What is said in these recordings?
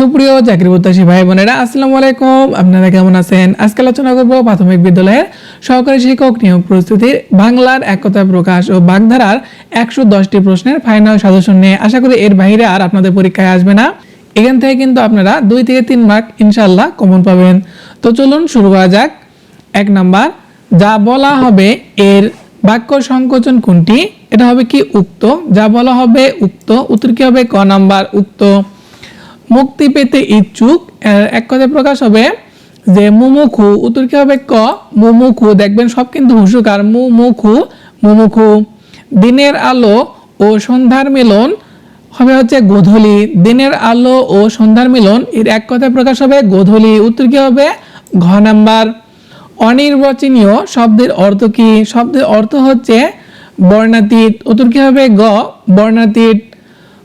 সুপ্রিয় চাকরি প্রত্যাশী ভাই বোনেরা, আসসালামু আলাইকুম। আপনারা কেমন আছেন? আজকে আলোচনা করব প্রাথমিক বিদ্যালয়ের সহকারী শিক্ষক নিয়োগ প্রস্তুতির বাংলার একতা প্রকাশ ও বাগধারার একশো দশটি প্রশ্নের ফাইনাল সাজেশন নিয়ে। আশা করি এর বাইরে আর আপনাদের পরীক্ষায় আসবে না। এখান থেকে কিন্তু আপনারা দুই থেকে তিন মার্ক ইনশাল্লাহ কমন পাবেন। তো চলুন শুরু করা যাক। এক নাম্বার, যা বলা হবে এর বাক্য সংকোচন কোনটি? এটা হবে কি উক্ত? যা বলা হবে উক্ত, উত্তর কি হবে? ক নাম্বার, উক্ত। মুক্তি পেতে ইচ্ছুক। এক কথায় প্রকাশ হবে যে মুমুখু উত্তর কি হবে ক? মুমুখু দেখবেন সব কিন্তু হুসুকার মুমুখু মুমুখু দিনের আলো ও সন্ধ্যার মিলন হবে হচ্ছে গোধূলি। দিনের আলো ও সন্ধ্যার মিলন, এর এক কথায় প্রকাশ হবে গোধূলি। উত্তর কি হবে? ঘ নাম্বার। অনির্বাচনীয় শব্দের অর্থ কি? শব্দের অর্থ হচ্ছে বর্ণাতীত। উত্তর কি হবে? গ, বর্ণাতীত।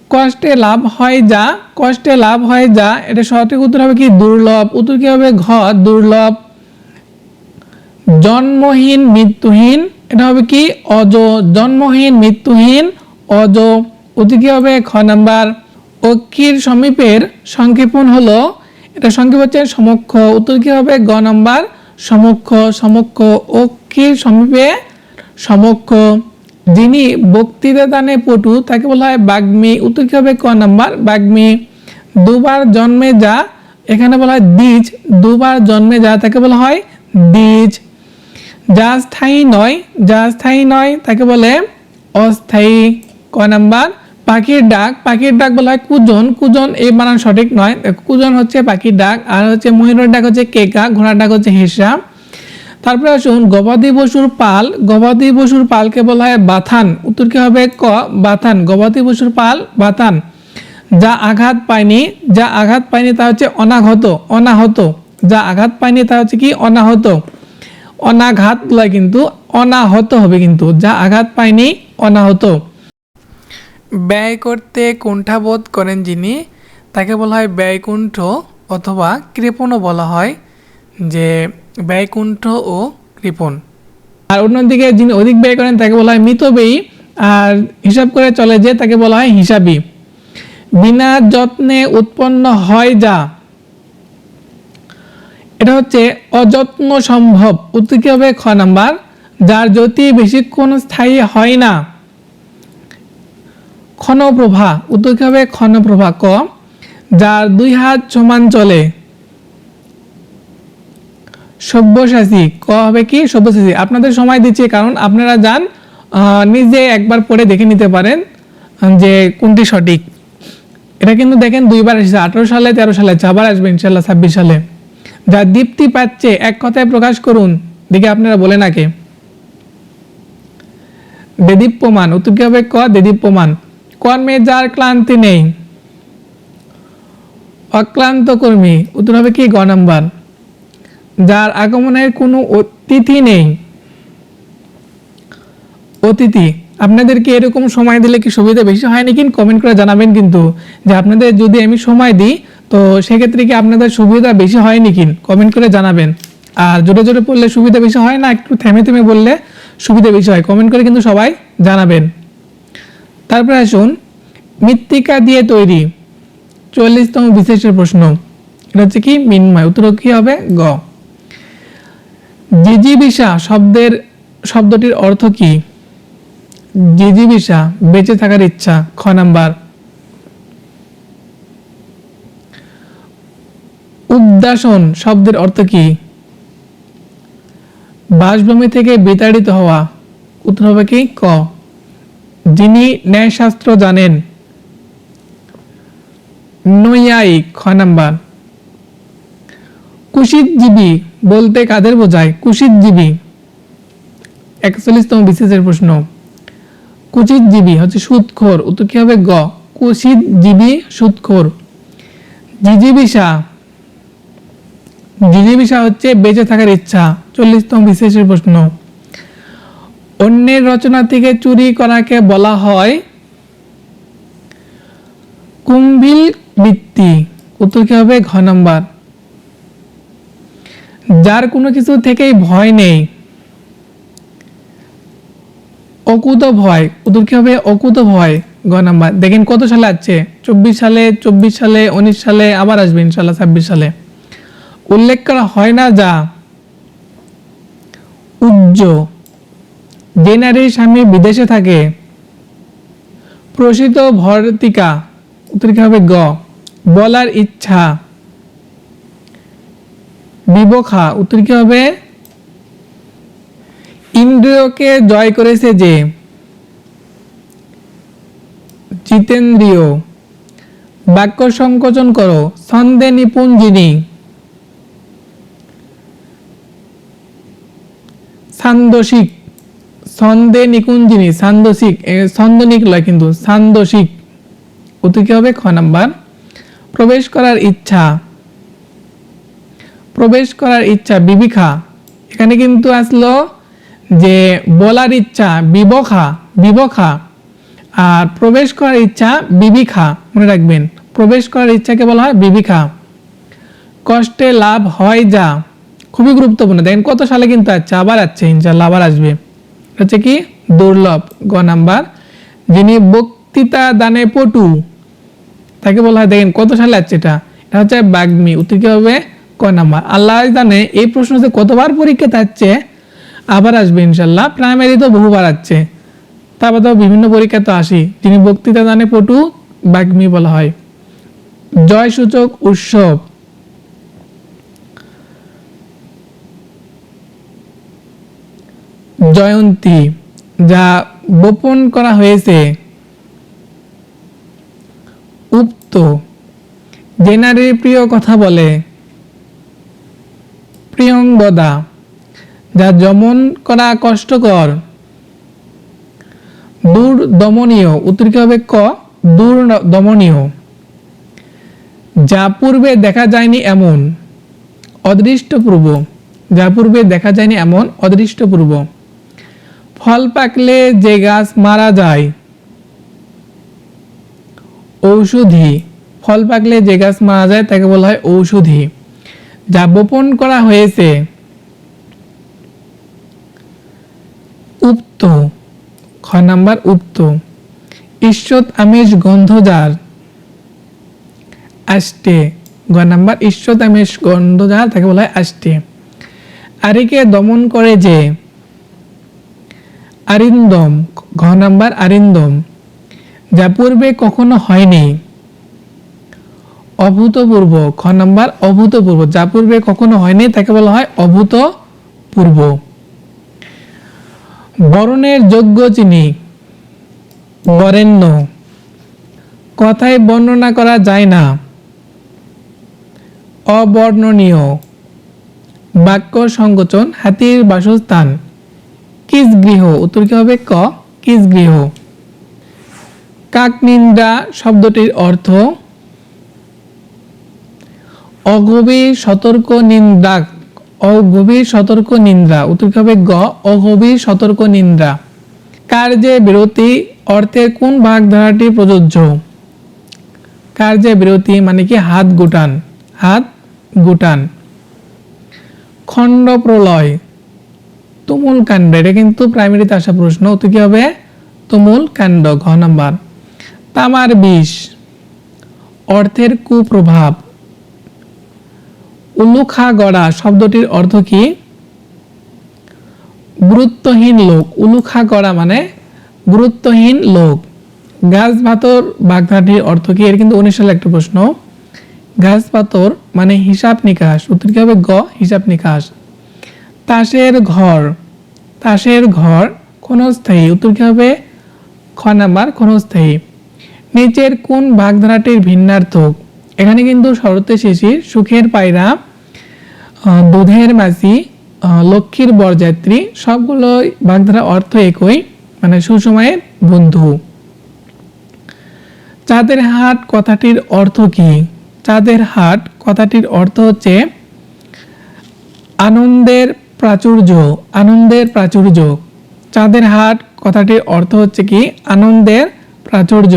কষ্টে লাভ হয় যা, কষ্টে লাভ হয় যা, এটা সঠিক উত্তর হবে কি? দুর্লভ। উত্তর কি হবে? ঘ, দুর্লভ। জন্মহীন মৃত্যুহীন, এটা হবে কি? অজ। জন্মহীন মৃত্যুহীন, অজ। উত্তর কি হবে? খ নাম্বার। অক্ষির সমীপের সংক্ষেপণ হলো, এটা সংক্ষেপ হচ্ছে সমক্ষ। উত্তর কি হবে? গ নাম্বার। সমক্ষ সমক্ষ। অক্ষির সমীপে সমক্ষ। যিনি বক্তৃতা দানে পটু, তাকে বলা হয় বাগ্মী। উত্তর কি হবে? ক নাম্বার, বাগ্মী। দুবার জন্মে যা, এখানে বলা হয় দ্বিজ। দুবার জন্মে যা, তাকে বলা হয় দ্বিজ। যা স্থায়ী নয়, যা স্থায়ী নয়, তাকে বলে অস্থায়ী। ক নাম্বার, পাখির ডাক। পাখির ডাক বলা হয় কুজন। কুজন এই বানান সঠিক নয়। কুজন হচ্ছে পাখির ডাক, আর হচ্ছে ময়ূরের ডাক হচ্ছে কেকা, ঘোড়ার ডাক হচ্ছে হেসা। তারপরে আসুন, গবাদি পশুর পাল। গবাদি পশুর পালকে বলা হয় বাথান। উত্তর কি হবে? ক, বাথান। গবাদি পশুর পাল, বাথান। যা আঘাত পায়নি, যা আঘাত পায়নি তা হচ্ছে অনাহত অনাহত। যা আঘাত পায়নি তা হচ্ছে কি? অনাহত। অনাঘাত বলা কিন্তু অনাহত হবে কিন্তু। যা আঘাত পায়নি, অনাহত। ব্যয় করতে কুণ্ঠাবোধ করেন যিনি, তাকে বলা হয় ব্যয়কুণ্ঠ অথবা কৃপণও বলা হয় যে ব্যয়কুণ্ঠ ও কৃপণ। আর অন্যদিকে যিনি অধিক ব্যয় করেন, তাকে বলা হয় মিতব্যয়ী আর হিসাব করে চলে যে, তাকে বলা হয় হিসাবী। বিনা যত্নে উৎপন্ন হয় যা, এটা হচ্ছে অযত্ন সম্ভব। উত্তর কি হবে? খ নাম্বার, যার জ্যোতি বেশিক্ষণ স্থায়ী হয় না। ক্ষণপ্রভা, উত্তর হবে? ক্ষণপ্রভা, ক, যার দুই হাত সমান চলে। সব্যসাচী, ক হবে কি সব্যসাচী? আপনাদের সময় দিচ্ছি কারণ আপনারা যান নিজে একবার পড়ে দেখে নিতে পারেন যে কোনটি সঠিক। এটা কিন্তু দেখেন দুইবার এসেছে, আঠারো সালে, তেরো সালে চাবার আসবে ইনশাল্লাহ ছাব্বিশ সালে। যা দীপ্তি পাচ্ছে, এক কথায় প্রকাশ করুন, দেখে আপনারা বলে নাকে দেদীপ্যমান, উত্তর কি হবে? ক, দেদীপ্যমান। কর্মে যার ক্লান্তি নেই? অক্লান্ত কর্মী, উত্তর হবে কি? গ নাম্বার। যার আগমনের কোনো অতিথি নেই। অতিথি, আপনাদেরকে এরকম সময় দিলে কি সুবিধা বেশি হয় নাকি? কমেন্ট করে জানাবেন কিন্তু। যে আপনাদের যদি আমি সময় দিই, তো সেক্ষেত্রে কি আপনাদের সুবিধা বেশি হয় নাকি? কমেন্ট করে জানাবেন। আর জোরে জোরে পড়লে সুবিধা বেশি হয় না? একটু থেমে থেমে বললে সুবিধা বেশি হয়। কমেন্ট করে কিন্তু সবাই জানাবেন। তারপরে আসুন, মৃত্তিকা দিয়ে তৈরি। চল্লিশতম বিশেষের প্রশ্ন। এটা হচ্ছে কি? মিনময়। উত্তর কি হবে? গ। জিজিবিসা শব্দের, শব্দটির অর্থ কি? জিজিবিসা বেঁচে থাকার ইচ্ছা, খ নাম্বার। উদ্যাসন শব্দের অর্থ কি? বাসভূমি থেকে বিতাড়িত হওয়া, উত্তর হবে কি? ক। যিনি ন্যায়শাস্ত্র জানেন। নৈয়ায়িক, খ নাম্বার। কুশিতজীবী বলতে কাদের বোঝায়? কুশিতজীবী। একচল্লিশতম বিশেষের প্রশ্ন। কুচিতজীবী হচ্ছে সুদখোর উত্তর কি হবে? গ। কুশিতজীবী সুদখোর জিজিবিসা জিজিবিসা হচ্ছে বেঁচে থাকার ইচ্ছা। চল্লিশতম বিশেষের প্রশ্ন। অন্যের রচনা থেকে চুরি করাকে বলা হয় কুম্ভিল বৃত্তি উত্তর কি হবে? ঘ নম্বর। যার কোনো কিছু থেকেই ভয় নেই। অকুত ভয়। উত্তর কি হবে? অকুত ভয়। গ নাম্বার। দেখেন কত সালে আছে চব্বিশ সালে চব্বিশ সালে, উনিশ সালে, আবার আসবে ইনশাল্লাহ ছাব্বিশ সালে। উল্লেখ করা হয় না যা। উজ্জ যে নারীর স্বামী বিদেশে থাকে, প্রসিত ভর্তিকা, উত্তর কি হবে? গ। বলার ইচ্ছা। বিবখা উত্তর কি হবে? ইন্দ্রিয়কে জয় করেছে যে? জিতেন্দ্রীয়। বাক্য সংকোচন করো ছন্দে নিপুণ যিনি সান্দসিক ছন্দে নিকুঞ্জিনী সান্দসিক এ, ছন্দনিক লয় কিন্তু সান্দসিক। উত্তর কি হবে? খ নাম্বার। প্রবেশ করার ইচ্ছা। প্রবেশ করার ইচ্ছা বিবিখা। এখানে কিন্তু আসলো যে বলার ইচ্ছা বিবখা বিবখা। আর প্রবেশ করার ইচ্ছা বিবিখা, মনে রাখবেন। প্রবেশ করার ইচ্ছাকে বলা হয় বিবিখা। কষ্টে লাভ হয় যা। খুবই গুরুত্বপূর্ণ। দেখেন কত সালে কিন্তু আছে আবার আছে ইনশাল্লাহ আবার আসবে। হচ্ছে কি? দুর্লভ। গ নাম্বার। যিনি বক্তৃতা দানে পটু, তাকে বলা হয়, দেখেন কত সালে আছে এটা? এটা হচ্ছে বাগ্মি। উত্তর কি হবে? ক নাম্বার? আল্লাহ জানে এই প্রশ্ন যে কতবার পরীক্ষা থাকছে, আবার আসবে ইনশাল্লাহ প্রাইমারি তো বহুবার আসছে। তারপর তো বিভিন্ন পরীক্ষা তো আসি যিনি বক্তৃতা দানে পটু, বাগ্মি বলা হয়। জয়সূচক উৎসব। জয়ন্তী, যা বপন করা হয়েছে। উক্ত যে নারীর প্রিয় কথা বলে। প্রিয়ঙ্গদা যা যমন করা কষ্টকর। দূর দমনীয় উত্তর কি হবে ক, দূর দমনীয়। যা পূর্বে দেখা যায়নি এমন, অদৃষ্টপূর্ব। যা পূর্বে দেখা যায়নি এমন, অদৃষ্টপূর্ব। ফল পাকলে যে গাছ মারা যায়, ঔষধি। ফল পাকলে যে গাছ মারা যায়, তাকে বলা হয় ঔষধি। যা বপন করা হয়েছে। উক্ত, খ নাম্বার উক্ত ঈশ্বত আমিষ গন্ধজার আষ্টে, গ নাম্বার ঈশ্বত আমিষ গন্ধজার তাকে বলা হয় আষ্টে। আরিকে দমন করে যে, আরিন্দম ঘ নাম্বার আরিন্দম, যা পূর্বে কখনো হয়নি। অভূতপূর্ব, খ নাম্বার, অভূতপূর্ব। যা পূর্বে কখনো হয়নি, তাকে বলা হয় অভূতপূর্ব। বরণের যোগ্য চিনি বরেণ্য। কথায় বর্ণনা করা যায় না। অবর্ণনীয়। বাক্য সংকোচন, হাতির বাসস্থান। কিস গৃহ উত্তর কি হবে? ক কিস গৃহ কাকনিন্দা শব্দটির অর্থ অগভীর সতর্ক নিন্দা, অগভীর সতর্ক নিন্দা, উত্তর কি হবে গ, অগভীর সতর্ক নিন্দা। কার্যে বিরতি অর্থের কোন ভাগ ধারাটি প্রযোজ্য? কার্যে বিরতি মানে কি? হাত গুটান হাত গুটান। খণ্ড প্রলয়, তুমুল কাণ্ড, এটা কিন্তু প্রাইমারিতে আসা প্রশ্ন তো কি হবে? তুমুল কাণ্ড, ঘ নাম্বার। তামার বিষ, অর্থের কুপ্রভাব উলুখা গড়া শব্দটির অর্থ কি? গুরুত্বহীন লোক। উলুখা গড়া মানে গুরুত্বহীন লোক। গাছ ভাতর বাগধাটির অর্থ কি? এর কিন্তু উনিশ সালে একটা প্রশ্ন। গাছ পাতর মানে হিসাব নিকাশ। উত্তর কি হবে? গ, হিসাব নিকাশ। তাসের ঘর। তাসের ঘর ক্ষণস্থায়ী। উত্তর কি হবে? খ নাম্বার, ক্ষণস্থায়ী। নিচের কোন ভাগধারাটির ভিন্নার্থক? এখানে কিন্তু শরতে শেষির সুখের পায়রা দুধের মাঝি লক্ষ্মীর বরযাত্রী, সবগুলো ভাগধারা অর্থ একই মানে সুসময়ের বন্ধু। চাঁদের হাট কথাটির অর্থ কি? চাঁদের হাট কথাটির অর্থ হচ্ছে আনন্দের প্রাচুর্য আনন্দের প্রাচুর্য। চাঁদের হাট কথাটির অর্থ হচ্ছে কি? আনন্দের প্রাচুর্য।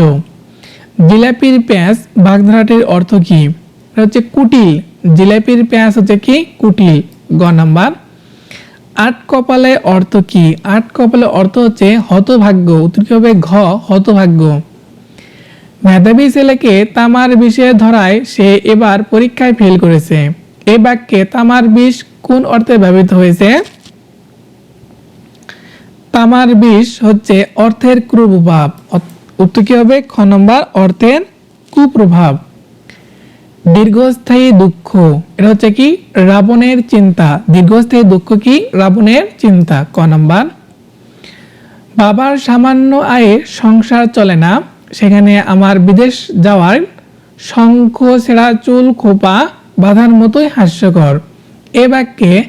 জিলাপির প্যাঁচ বাগধারাটির অর্থ কি? হচ্ছে কুটিল। জিলাপির পেঁয়াজ হচ্ছে কি? কুটিল গ নাম্বার। আট কপালে অর্থ কি? আট কপালে অর্থ হচ্ছে হতভাগ্য। উত্তর কি হবে? ঘ, হতভাগ্য। মেধাবী ছেলেকে তামার বিষে ধরায় সে এবার পরীক্ষায় ফেল করেছে। এই বাক্যে তামার বিষ কোন অর্থে ব্যবহৃত হয়েছে? তামার বিষ হচ্ছে অর্থের কুপ্রভাব। উত্তর কি হবে? খ নম্বর, অর্থের কুপ্রভাব। দীর্ঘস্থায়ী দুঃখ। এটা হচ্ছে কি? রাবণের চিন্তা। দীর্ঘস্থায়ী দুঃখ কি? রাবণের চিন্তা। ক নম্বর? বাবার সামান্য আয়ে সংসার চলে না। সেখানে আমার বিদেশ যাওয়ার শঙ্খ ছেঁড়া চুল, খোপা বাঁধার মতোই হাস্যকর। এ বাক্যে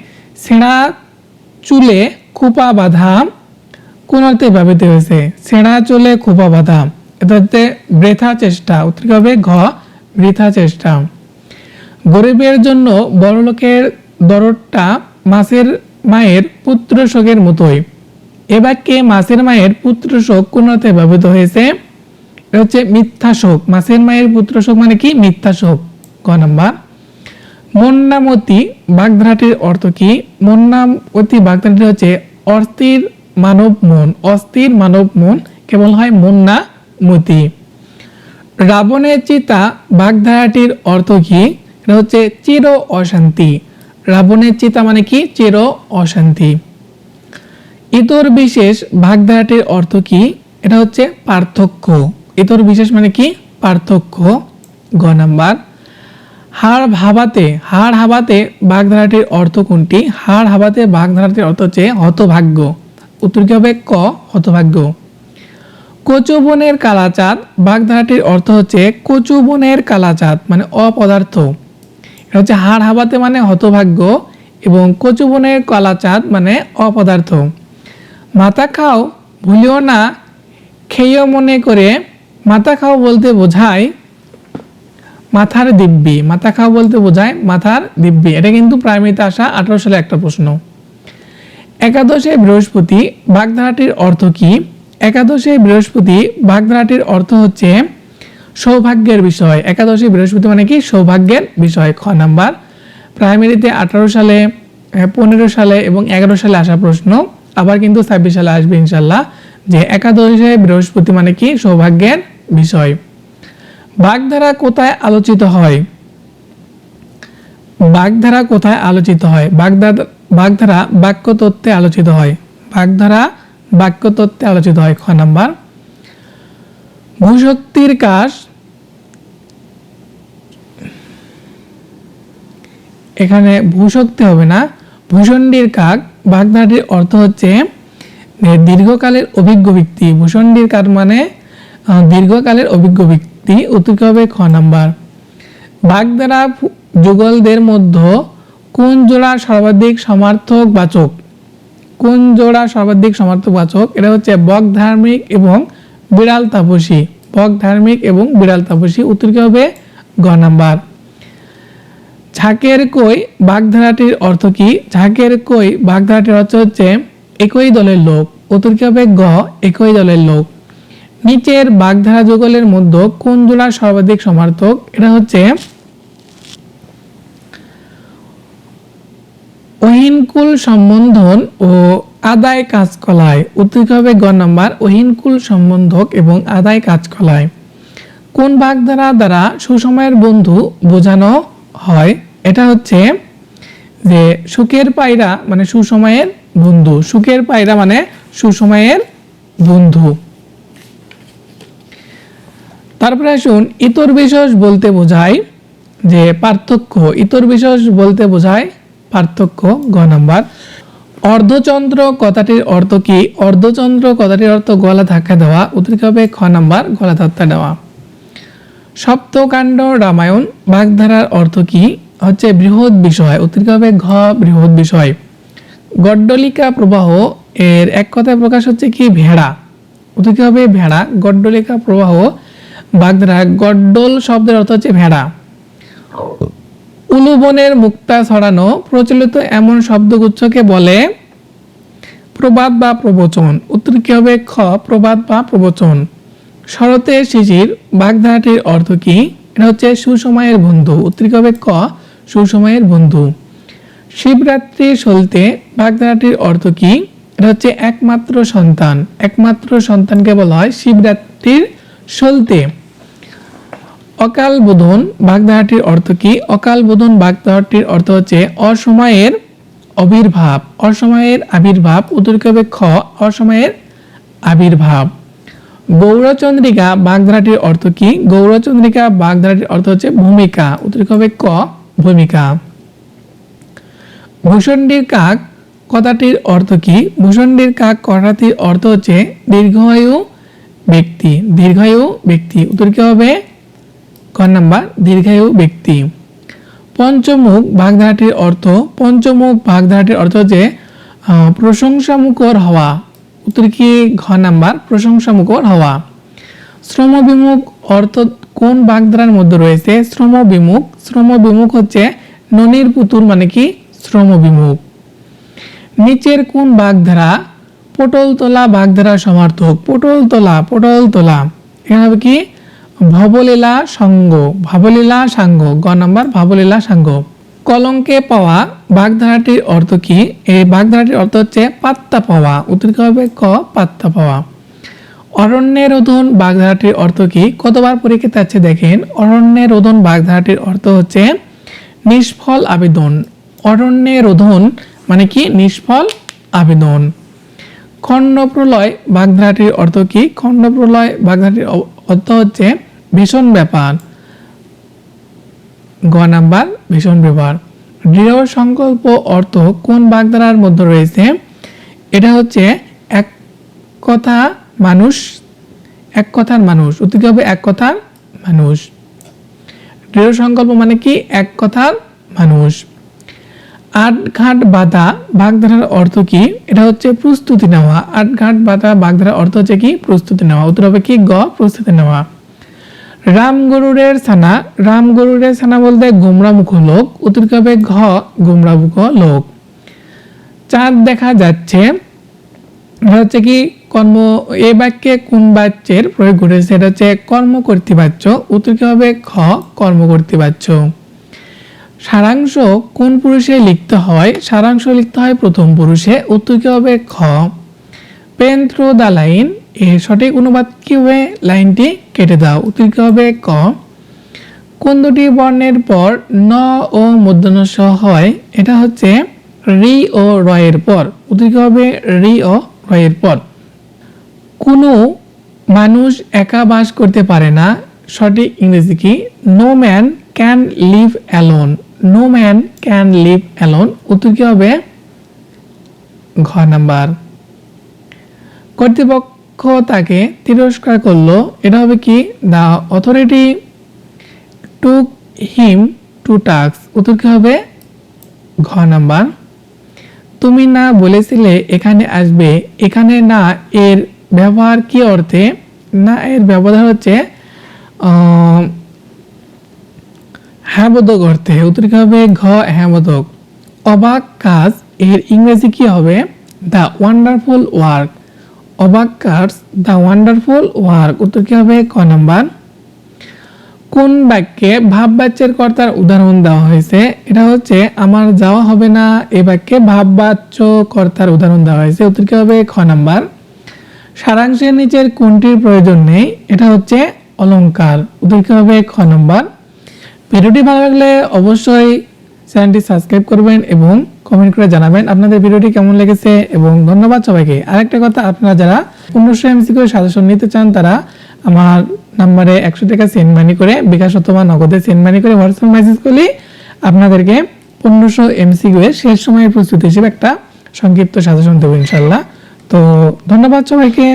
ছেঁড়া চুলে খোপা বাঁধা কোন অর্থে ব্যবহৃত হয়েছে? ছেঁড়া চুলে খোপা বাঁধা। এটা হচ্ছে বৃথা চেষ্টা। উত্তর হবে? ঘ। বৃথা চেষ্টা গরিবের জন্য বড়লোকের দরদটা মাছের মায়ের পুত্র শোকের মতোই। এ বাক্যে মাছের মায়ের পুত্র শোক কোন অর্থে ব্যবহৃত হয়েছে? এটা হচ্ছে মিথ্যা শোক মাছের মায়ের পুত্র শোক মানে কি? মিথ্যা শোক ক নাম্বার। মন্নামতি বাগধারাটির অর্থ কি? মন্নামতি বাগধারাটি হচ্ছে অস্থির মানব মন। অস্থির মানব মন কেবল হয় মন্নামতি। রাবণের চিতা বাগধারাটির অর্থ কি? এটা হচ্ছে চির অশান্তি। রাবণের চিতা মানে কি? চির অশান্তি। ইতর বিশেষ ভাগধারাটির অর্থ কি? এটা হচ্ছে পার্থক্য। ইতর বিশেষ মানে কি? পার্থক্য। গ নাম্বার। হাড় ভাবাতে, হাড় হাবাতে বাগধারাটির অর্থ কোনটি? হাড় হাবাতে বাগধারাটির অর্থ হচ্ছে হতভাগ্য। উত্তর কি হবে? ক, হতভাগ্য। কচুবনের কালাচাঁদ বাগধারাটির অর্থ হচ্ছে কচুবনের কালাচাঁদ মানে অপদার্থ। এটা হচ্ছে হাড় হাবাতে মানে হতভাগ্য এবং কচুবনের কালাচাঁদ মানে অপদার্থ। মাথা খাও, ভুলিও না, খেয়েও মনে করে। মাথা খাও বলতে বোঝায় মাথার দিব্যি। মাথা খাও বলতে বোঝায় মাথার দিব্যি। এটা কিন্তু প্রাইমারিতে আসা আঠারো সালে একটা প্রশ্ন। একাদশে বৃহস্পতি, বাগধারাটির অর্থ কি? একাদশে বৃহস্পতি বাগধারাটির অর্থ হচ্ছে সৌভাগ্যের বিষয়। একাদশী বৃহস্পতি মানে কি? সৌভাগ্যের বিষয়। খ নাম্বার, প্রাইমারিতে আঠারো সালে পনেরো সালে এবং এগারো সালে আসা প্রশ্ন। আবার কিন্তু ছাব্বিশ সালে আসবে ইনশাল্লাহ যে একাদশে বৃহস্পতি মানে কি? সৌভাগ্যের বিষয়। বাগধারা কোথায় আলোচিত হয়? বাগধারা কোথায় আলোচিত হয়? বাগধারা বাগধারা বাক্য তত্ত্বে আলোচিত হয়। বাগধারা বাক্য তত্ত্বে আলোচিত হয় খ নাম্বার। ভূশক্তির কাশ এখানে ভূশক্তি হবে না, ভূষণ্ডির কাক বাগধারাটির অর্থ হচ্ছে দীর্ঘকালের অভিজ্ঞ ব্যক্তি। ভূষণ্ডির কাক মানে দীর্ঘকালের অভিজ্ঞ ব্যক্তি। উত্তর কি হবে খ নাম্বার। বাগধারা যুগলদের মধ্যে কোন জোড়া সর্বাধিক সমার্থক বাচক কোন জোড়া সর্বাধিক সমার্থক বাচক এটা হচ্ছে বক ধার্মিক এবং বিড়াল তাপসী। বক ধার্মিক এবং বিড়াল তাপসী। উত্তর কি হবে? গ নাম্বার। ঝাঁকের কই বাগধারাটির অর্থ কি? ঝাঁকের কই বাগধারাটির অর্থ হচ্ছে একই দলের লোক। উত্তর কি হবে? গ, একই দলের লোক। নিচের বাগধারা যুগলের মধ্যে কোন জোড়া সর্বাধিক সমার্থক? এটা হচ্ছে অহিনকুল সম্বন্ধন ও আদায় কাজকলায় উত্তর কি হবে গ নাম্বার অহিনকুল সম্বন্ধক এবং আদায় কাজকলায়। কোন বাগধারা দ্বারা সুসময়ের বন্ধু বোঝানো হয়? এটা হচ্ছে যে সুখের পায়রা মানে সুসময়ের বন্ধু। সুখের পায়রা মানে সুসময়ের বন্ধু। তারপরে আসুন, ইতর বিশেষ বলতে বোঝায় যে পার্থক্য। ইতর বিশেষ বলতে বোঝায় পার্থক্য গ নাম্বার। অর্ধচন্দ্র কথাটির অর্থ কি? অর্ধচন্দ্র কথাটির অর্থ গলা ধাক্কা দেওয়া উত্তর কি হবে খ নাম্বার, গলা ধাক্কা দেওয়া। সপ্তকাণ্ড রামায়ণ, বাগধারার অর্থ কি? হচ্ছে বৃহৎ বিষয় উত্তর কি হবে ঘ, বৃহৎ বিষয়। গড্ডলিকা প্রবাহ এর এক কথায় প্রকাশ হচ্ছে কি? ভেড়া। উত্তর কি হবে ভেড়া, গড্ডলিকা প্রবাহ, বাগধারা, গড্ডল শব্দের অর্থ হচ্ছে ভেড়া। উলুবনের মুক্তা ছড়ানো প্রচলিত এমন শব্দগুচ্ছকে বলে প্রবাদ বা প্রবচন। উত্তর কি হবে? খ, প্রবাদ বা প্রবচন। শরতে শিশির, বাগধারাটির অর্থ কি? এটা হচ্ছে সুসময়ের বন্ধু। উত্তর কি হবে? ক, সুসময়ের বন্ধু। শিবরাত্রি সলতে বাগধারাটির অর্থ কি? এটা হচ্ছে একমাত্র সন্তান। একমাত্র সন্তানকে বলা হয় শিবরাত্রির সলতে। অকাল বোধন বাগধারাটির অর্থ কি? অকাল বোধন বাগধারাটির অর্থ হচ্ছে অসময়ের আবির্ভাব অসময়ের আবির্ভাব উত্তর কি হবে খ, অসময়ের আবির্ভাব। গৌরচন্দ্রিকা বাগধারাটির অর্থ কি? গৌরচন্দ্রিকা বাগধারাটির অর্থ হচ্ছে ভূমিকা উত্তর কি, ভূমিকা। ভূষণ্ডির কাক কথাটির অর্থ কি? ভূষণ্ডির কাক কথাটির অর্থ হচ্ছে দীর্ঘায়ু ব্যক্তি দীর্ঘায়ু ব্যক্তি উত্তর কি হবে ক নাম্বার দীর্ঘায়ু ব্যক্তি। পঞ্চমুখ বাগধারাটির অর্থ পঞ্চমুখ বাগধারাটির অর্থ আহ, প্রশংসামুখর হওয়া। উত্তর কি? ঘ নাম্বার প্রশংসামুখর হওয়া। শ্রমবিমুখ অর্থ কোন বাগধারার মধ্যে রয়েছে? শ্রমবিমুখ। শ্রমবিমুখ হচ্ছে ননির পুতুল মানে কি? শ্রমবিমুখ। নিচের কোন বাগধারা? পটলতলা বাগধারা সমার্থক। পটলতলা পটলতলা এখানে হবে কি? ভবলীলা সঙ্গ, ভবলীলা সাঙ্গ, গ নাম্বার ভবলীলা সাঙ্গ। কলঙ্কে পাওয়া বাগধারাটির অর্থ কি? এই বাগধারাটির অর্থ হচ্ছে পাত্তা পাওয়া। উত্তর হবে? ক, পাত্তা পাওয়া। অরণ্যে রোধন বাগধারাটির অর্থ কি? কতবার পরীক্ষিত আছে দেখেন। অরণ্যে রোধন বাগধারাটির অর্থ হচ্ছে নিষ্ফল আবেদন। অরণ্যে রোধন মানে কি? নিষ্ফল আবেদন। খণ্ডপ্রলয় বাগধারাটির অর্থ কি? খণ্ডপ্রলয় বাগধারাটির অর্থ হচ্ছে ভীষণ ব্যাপার। গ নাম্বার, ভীষণ ব্যাপার। দৃঢ় সংকল্প অর্থ কোন বাগধারার মধ্যে রয়েছে? এটা হচ্ছে এক কথা মানুষ, এক কথার মানুষ। উত্তর কি হবে এক কথার মানুষ। দৃঢ় সংকল্প মানে কি? এক কথার মানুষ। আট ঘাট বাঁধা বাগধারার অর্থ কি? এটা হচ্ছে প্রস্তুতি নেওয়া। আট ঘাট বাঁধা বাগধারার অর্থ হচ্ছে কি? প্রস্তুতি নেওয়া। উত্তর হবে কি? গ, প্রস্তুতি নেওয়া। রাম গরুরের ছানা রাম গরুরের ছানা বলতে গোমরামুখ লোক উত্তর কি হবে ঘ, গোমরামুখ লোক। চাঁদ দেখা যাচ্ছে হচ্ছে কি কর্ম, এ বাক্যে কোন বাচ্যের প্রয়োগ ঘটেছে, এটা হচ্ছে কর্ম করতে উত্তর কি হবে খ কর্ম করতে পারছ সারাংশ কোন পুরুষে লিখতে হয়? সারাংশ লিখতে হয় প্রথম পুরুষে উত্তর কি হবে খ পেন থ্রো দ্য লাইন এর সঠিক অনুবাদ কি হবে লাইনটি কেটে দাও? উত্তর কি হবে? ক। কোন দুটি বর্ণের পর ন ও স হয়? এটা হচ্ছে রি ও রয়ের পর। উত্তর কি হবে? রি ও রয়ের পর। কোনো মানুষ একা বাস করতে পারে না। সঠিক ইংরেজি কি? No man can live alone no man can live alone উত্তর কি হবে? ঘ নাম্বার। কর্তৃপক্ষ তাকে তিরস্কার করল। এটা হবে কি? The authority took him to tax উত্তর কি হবে? ঘ নাম্বার। তুমি না বলেছিলে এখানে আসবে। এখানে না এর ব্যবহার কি অর্থে? না এর ব্যবহার হচ্ছে হ্যাবোধক অর্থে। উত্তর কি হবে? ঘ হ্যাবোধক অবাক কাজ। এর ইংরেজি কি হবে? দ্য ওয়ান্ডারফুল ওয়ার্ক অবাক কার্স, দ্য ওয়ান্ডারফুল ওয়ার্ক, উত্তর কি হবে? ক নাম্বার। কোন বাক্যে ভাব বাচ্যের কর্তার উদাহরণ দেওয়া হয়েছে? এটা হচ্ছে, আমার যাওয়া হবে না। এ বাক্যে ভাব বাচ্য কর্তার উদাহরণ দেওয়া হয়েছে। উত্তর কি হবে? খ নাম্বার। সারাংশের নিচের কোনটির প্রয়োজন নেই? এটা হচ্ছে, অলঙ্কার। উত্তর কি হবে? খ নম্বর। ভিডিওটি ভালো লাগলে অবশ্যই চ্যানেলটি সাবস্ক্রাইব করবেন এবং কমেন্ট করে জানাবেন আপনাদের ভিডিওটি কেমন লেগেছে এবং ধন্যবাদ সবাইকে। আরেকটা কথা, আপনারা যারা পনেরোশো এমসি করে সাজেশন নিতে চান, তারা আমার নাম্বারে একশো টাকা সেন্ড মানি করে, বিকাশ অথবা নগদে সেন্ড মানি করে হোয়াটসঅ্যাপ মেসেজ করলেই আপনাদেরকে পনেরোশো এমসি এর শেষ সময়ের প্রস্তুতি হিসেবে একটা সংক্ষিপ্ত সাজেশন দেবো ইনশাল্লাহ। তো ধন্যবাদ সবাইকে।